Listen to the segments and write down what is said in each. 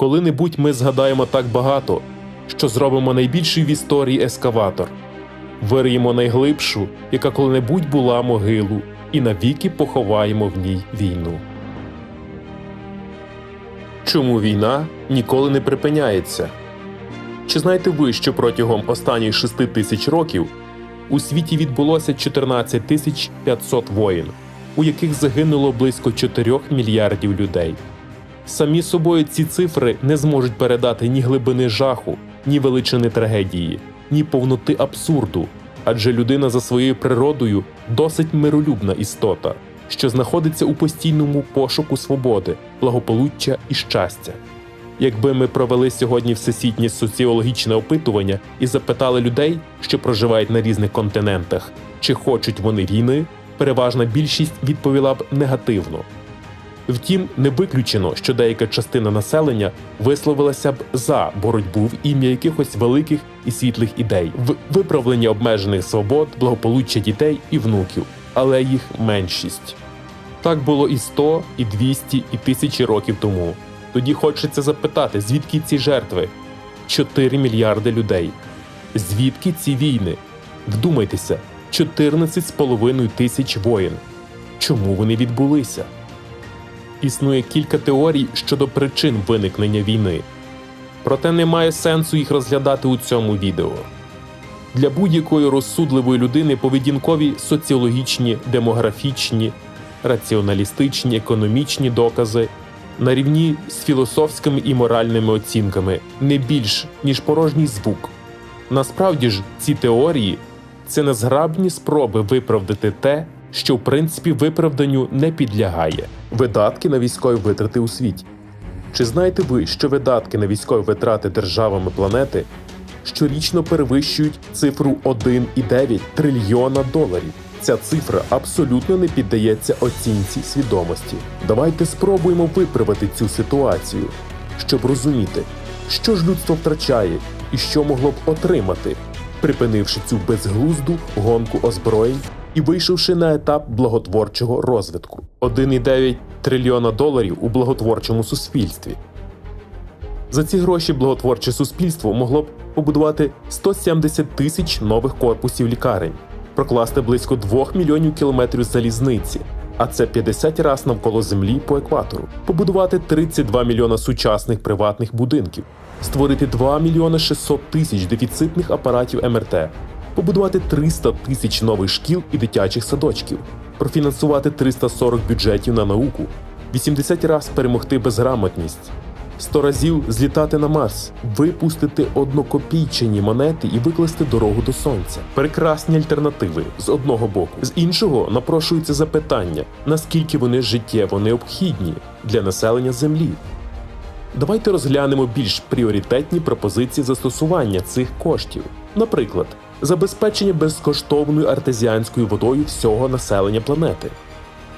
Коли-небудь ми згадаємо так багато, що зробимо найбільший в історії ескаватор, вириємо найглибшу, яка коли-небудь була могилу, і навіки поховаємо в ній війну. Чому війна ніколи не припиняється? Чи знаєте ви, що протягом останніх шести тисяч років у світі відбулося 14 тисяч 500 воїн, у яких загинуло близько 4 мільярдів людей? Самі собою ці цифри не зможуть передати ні глибини жаху, ні величини трагедії, ні повноти абсурду, адже людина за своєю природою досить миролюбна істота, що знаходиться у постійному пошуку свободи, благополуччя і щастя. Якби ми провели сьогодні всесвітнє соціологічне опитування і запитали людей, що проживають на різних континентах, чи хочуть вони війни, переважна більшість відповіла б негативно. Втім, не виключено, що деяка частина населення висловилася б за боротьбу в ім'я якихось великих і світлих ідей, в виправленні обмежених свобод, благополуччя дітей і внуків, але їх меншість. Так було і 100, і 200, і тисячі років тому. Тоді хочеться запитати, звідки ці жертви? 4 мільярди людей. Звідки ці війни? Вдумайтеся, 14,5 тисяч воїн. Чому вони відбулися? Існує кілька теорій щодо причин виникнення війни, проте немає сенсу їх розглядати у цьому відео. Для будь-якої розсудливої людини поведінкові соціологічні, демографічні, раціоналістичні, економічні докази на рівні з філософськими і моральними оцінками не більш ніж порожній звук. Насправді ж, ці теорії це незграбні спроби виправдати те, що в принципі виправданню не підлягає видатки на військові витрати у світі. Чи знаєте ви, що видатки на військові витрати державами планети щорічно перевищують цифру 1,9 трильйона доларів? Ця цифра абсолютно не піддається оцінці свідомості. Давайте спробуємо виправити цю ситуацію, щоб розуміти, що ж людство втрачає і що могло б отримати, припинивши цю безглузду гонку озброєнь і вийшовши на етап благотворчого розвитку 1,9 трильйона доларів у благотворчому суспільстві. За ці гроші благотворче суспільство могло б побудувати 170 тисяч нових корпусів лікарень, прокласти близько 2 мільйонів кілометрів залізниці, а це 50 разів навколо землі по екватору, побудувати 32 мільйона сучасних приватних будинків, створити 2 мільйони 600 тисяч дефіцитних апаратів МРТ, побудувати 300 тисяч нових шкіл і дитячих садочків, профінансувати 340 бюджетів на науку, 80 разів перемогти безграмотність. 100 разів злітати на Марс, випустити однокопійчані монети і викласти дорогу до сонця. Прекрасні альтернативи з одного боку. З іншого напрошується запитання, наскільки вони життєво необхідні для населення Землі. Давайте розглянемо більш пріоритетні пропозиції застосування цих коштів. Наприклад, забезпечення безкоштовною артезіанською водою всього населення планети.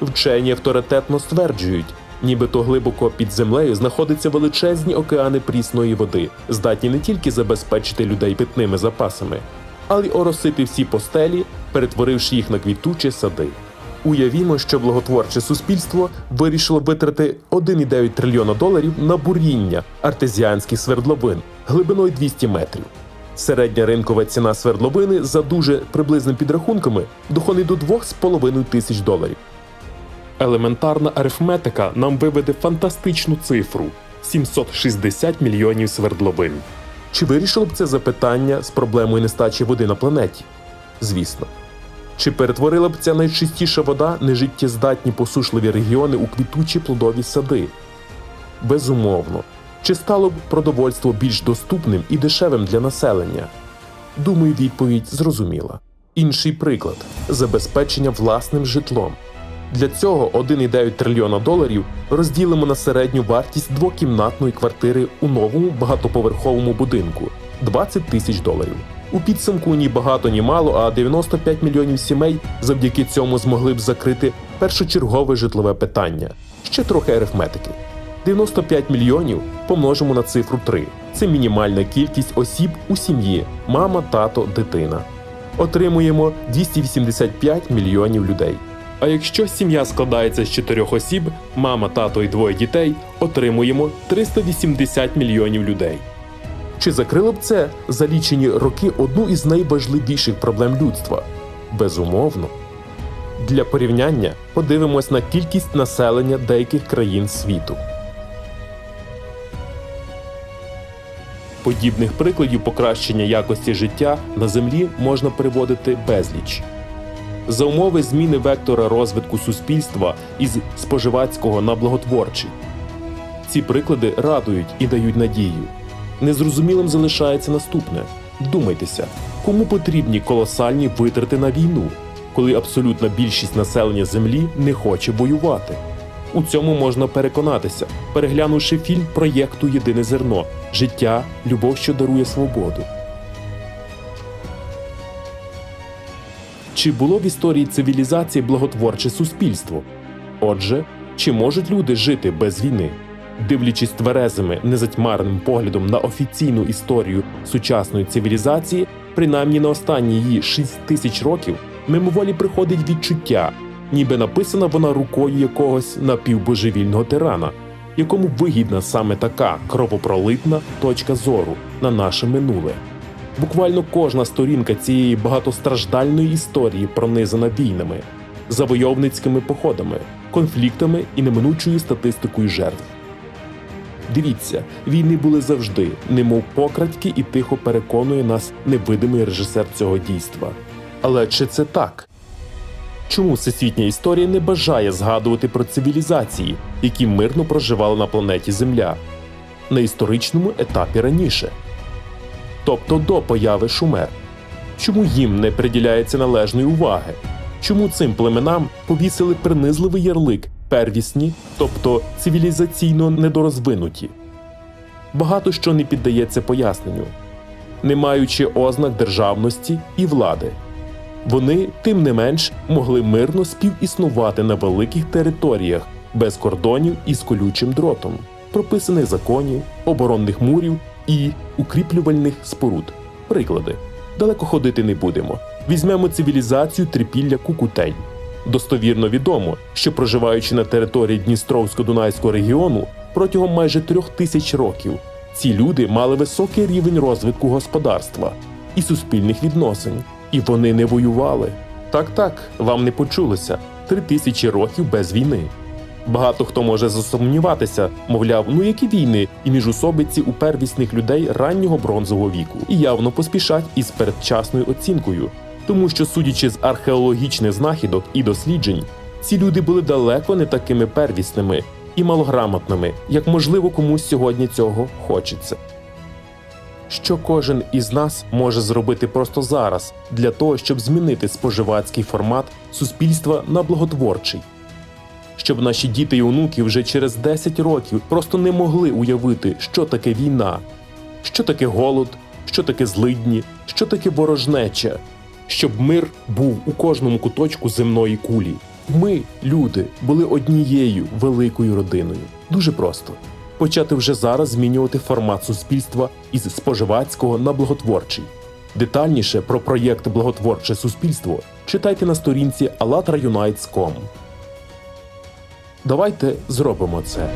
Вчені авторитетно стверджують, нібито глибоко під землею знаходяться величезні океани прісної води, здатні не тільки забезпечити людей питними запасами, але й оросити всі постелі, перетворивши їх на квітучі сади. Уявімо, що благотворче суспільство вирішило витрати 1,9 трильйона доларів на буріння артезіанських свердловин глибиною 200 метрів. Середня ринкова ціна свердловини за дуже приблизними підрахунками доходить до 2,5 тисяч доларів. Елементарна арифметика нам виведе фантастичну цифру 760 мільйонів свердловин. Чи вирішило б це запитання з проблемою нестачі води на планеті? Звісно. Чи перетворила б ця найчистіша вода нежиттєздатні посушливі регіони у квітучі плодові сади? Безумовно. Чи стало б продовольство більш доступним і дешевим для населення? Думаю, відповідь зрозуміла. Інший приклад забезпечення власним житлом. Для цього 1,9 трильйона доларів розділимо на середню вартість двокімнатної квартири у новому багатоповерховому будинку 20 тисяч доларів. У підсумку ні багато, ні мало, а 95 мільйонів сімей завдяки цьому змогли б закрити першочергове житлове питання. Ще трохи арифметики. 95 мільйонів помножимо на цифру 3. Це мінімальна кількість осіб у сім'ї: мама, тато, дитина. Отримуємо 285 мільйонів людей. А якщо сім'я складається з чотирьох осіб, мама, тато і двоє дітей, отримуємо 380 мільйонів людей. Чи закрило б це за лічені роки одну із найважливіших проблем людства? Безумовно. Для порівняння подивимось на кількість населення деяких країн світу. Подібних прикладів покращення якості життя на землі можна приводити безліч. За умови зміни вектора розвитку суспільства із споживацького на благотворчий. Ці приклади радують і дають надію. Незрозумілим залишається наступне: вдумайтеся, кому потрібні колосальні витрати на війну, коли абсолютна більшість населення Землі не хоче воювати. У цьому можна переконатися, переглянувши фільм проєкту Єдине зерно Життя, любов, що дарує свободу. Чи було в історії цивілізації благотворче суспільство? Отже, чи можуть люди жити без війни? Дивлячись тверезими, незатьмарним поглядом на офіційну історію сучасної цивілізації, принаймні на останні її 6 тисяч років, мимоволі приходить відчуття, ніби написана вона рукою якогось напівбожевільного тирана, якому вигідна саме така кровопролитна точка зору на наше минуле. Буквально кожна сторінка цієї багатостраждальної історії пронизана війнами, завойовницькими походами, конфліктами і неминучою статистикою жертв. Дивіться, війни були завжди, немов покрадьки, і тихо переконує нас невидимий режисер цього дійства. Але чи це так? Чому всесвітня історія не бажає згадувати про цивілізації, які мирно проживали на планеті Земля на історичному етапі раніше? тобто до появи шумер. Чому їм не приділяється належної уваги? Чому цим племенам повісили принизливий ярлик первісні, тобто цивілізаційно недорозвинуті? Багато що не піддається поясненню, не маючи ознак державності і влади. Вони, тим не менш, могли мирно співіснувати на великих територіях без кордонів і з колючим дротом, прописаних законів, оборонних мурів і укріплювальних споруд. Приклади. Далеко ходити не будемо. Візьмемо цивілізацію трипілля Кукутень. Достовірно відомо, що проживаючи на території Дністровсько-Дунайського регіону протягом майже трьох тисяч років, ці люди мали високий рівень розвитку господарства і суспільних відносин, і вони не воювали. Так, так, вам не почулося три тисячі років без війни. Багато хто може засумніватися, мовляв, ну які війни і міжусобиці у первісних людей раннього бронзового віку, і явно поспішать із передчасною оцінкою, тому що, судячи з археологічних знахідок і досліджень, ці люди були далеко не такими первісними і малограмотними, як можливо комусь сьогодні цього хочеться. Що кожен із нас може зробити просто зараз для того, щоб змінити споживацький формат суспільства на благотворчий щоб наші діти і онуки вже через 10 років просто не могли уявити, що таке війна, що таке голод, що таке злидні, що таке ворожнеча, щоб мир був у кожному куточку земної кулі. Ми, люди, були однією великою родиною. Дуже просто почати вже зараз змінювати формат суспільства із споживацького на благотворчий. Детальніше про проєкт Благотворче суспільство читайте на сторінці allatraunites.com. Давайте зробимо це.